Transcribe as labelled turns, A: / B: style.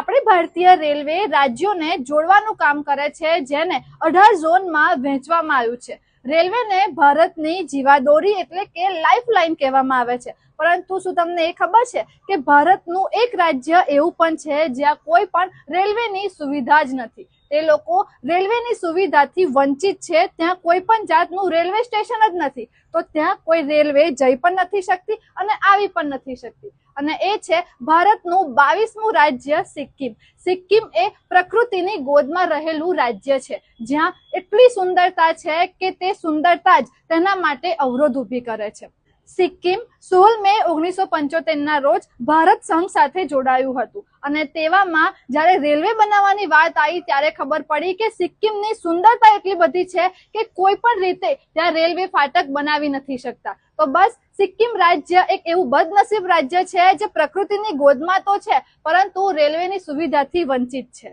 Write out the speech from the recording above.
A: આપણી ભારતીય રેલવે રાજ્યોને જોડવાનું કામ કરે છે, જેને અઢાર ઝોનમાં વહેંચવામાં આવ્યું છે. રેલવેને ભારતની જીવાદોરી એટલે કે લાઇફલાઇન કહેવામાં આવે છે. પરંતુ શું તમને એ ખબર છે કે ભારતનું એક રાજ્ય એવું પણ છે જ્યાં કોઈ પણ રેલવેની સુવિધા જ નથી? તે લોકો રેલવેની સુવિધાથી વંચિત છે. ત્યાં કોઈ પણ જાતનું રેલવે સ્ટેશન જ નથી. તો ત્યાં કોઈ રેલવે જઈ પણ નથી શકતી અને આવી પણ નથી શકતી. અને એ છે ભારતનું બાવીસમું રાજ્ય સિક્કિમ. સિક્કિમ એ પ્રકૃતિની ગોદમાં રહેલું રાજ્ય છે. જ્યાં એટલી સુંદરતા છે કે તે સુંદરતા જ તેના માટે અવરોધ ઊભી કરે છે. સિક્કિમ સોળ મે ઓગણીસો પંચોતેરના રોજ ભારત સંઘ સાથે જોડાયું હતું. અને તેવામાં જ્યારે રેલવે બનાવવાની વાત આવી ત્યારે ખબર પડી કે સિક્કિમની સુંદરતા એટલી બધી છે કે કોઈ પણ રીતે ત્યાં રેલવે ફાટક બનાવી નથી શકતા. તો બસ સિક્કિમ રાજ્ય એક એવું બદનસીબ રાજ્ય છે જે પ્રકૃતિની ગોદમાં તો છે, પરંતુ રેલવેની સુવિધાથી વંચિત છે.